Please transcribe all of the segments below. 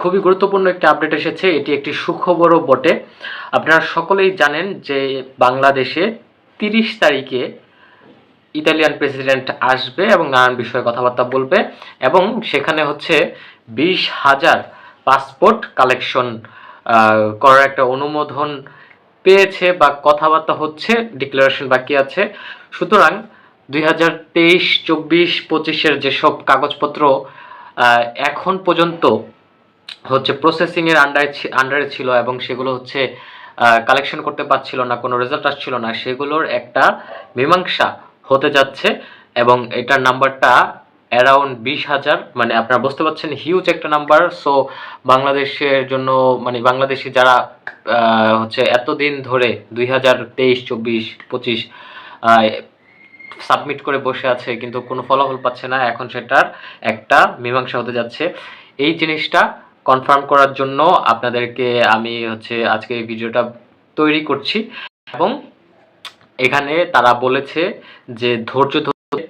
খুবই গুরুত্বপূর্ণ একটি আপডেট এসেছে। এটি একটি সুখবরও বটে। আপনারা সকলেই জানেন যে বাংলাদেশে তিরিশ তারিখে ইতালিয়ান প্রেসিডেন্ট আসবে এবং নানান বিষয়ে কথাবার্তা বলবে এবং সেখানে হচ্ছে বিশ হাজার পাসপোর্ট কালেকশন করার একটা অনুমোদন পেয়েছে বা কথাবার্তা হচ্ছে, ডিক্লারেশন বাকি আছে। সুতরাং দুই হাজার তেইশ, চব্বিশ, পঁচিশের যেসব কাগজপত্র এখন পর্যন্ত হচ্ছে প্রসেসিং এর আন্ডারে আন্ডারে ছিল এবং সেগুলো হচ্ছে কালেকশন করতে পারছিল না, কোনো রেজাল্ট আসছিল না। সেগুলোর একটা মীমাংসা হতে যাচ্ছে এবং এটার নাম্বারটা অ্যারাউন্ড বিশ হাজার মানে আপনারা বুঝতে পারছেন হিউজ একটা নাম্বার সো বাংলাদেশের জন্য মানে বাংলাদেশি যারা হচ্ছে এতদিন ধরে দুই হাজার তেইশ, চব্বিশ, পঁচিশ সাবমিট করে বসে আছে, কিন্তু কোনো ফলাফল পাচ্ছে না। এখন সেটার একটা মীমাংসা হতে যাচ্ছে। এই জিনিসটা কনফার্ম করার জন্য আপনাদেরকে আমি হচ্ছে আজকে এই ভিডিওটা তৈরি করছি। এবং এখানে তারা বলেছে যে ধৈর্য ধরে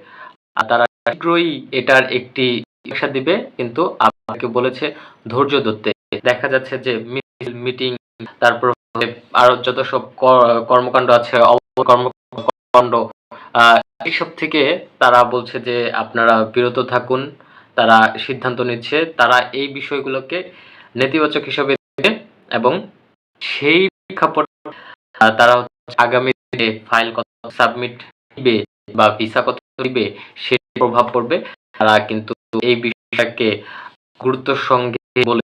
তারা শীঘ্রই এটার একটি মীমাংসা দিবে, কিন্তু আপনাকে বলেছে ধৈর্য ধরতে। দেখা যাচ্ছে যে মিটিং তারপর আরও যত সব কর্মকাণ্ড আছে কর্মকাণ্ড এইসব থেকে তারা বলছে যে আপনারা বিরত থাকুন। তারা সিদ্ধান্ত নিচ্ছে, তারা এই বিষয়গুলোকে নেতিবাচক হিসেবে এবং সেই প্রেক্ষাপট তারা আগামী ফাইল কত সাবমিট দিবে বা ভিসা কত দিবে সে প্রভাব পড়বে। তারা কিন্তু এই বিষয়টাকে গুরুত্ব সঙ্গে বলে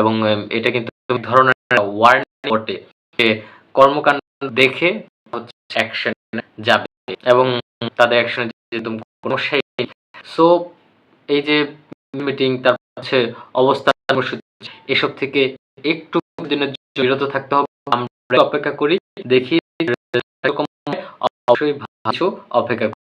এবং এটা কিন্তু ধরনের ওয়ার্নিং বটে যে কর্মকাণ্ড দেখে হচ্ছে অ্যাকশন যাবে এবং তাদের অ্যাকশনে যেহেতু কোনো সেই সো এই যে মিটিং তার হচ্ছে অবস্থান এসব থেকে একটু দিনের বিরত থাকতে হবে আমরা অপেক্ষা করি, দেখি অবশ্যই ভালো অপেক্ষা।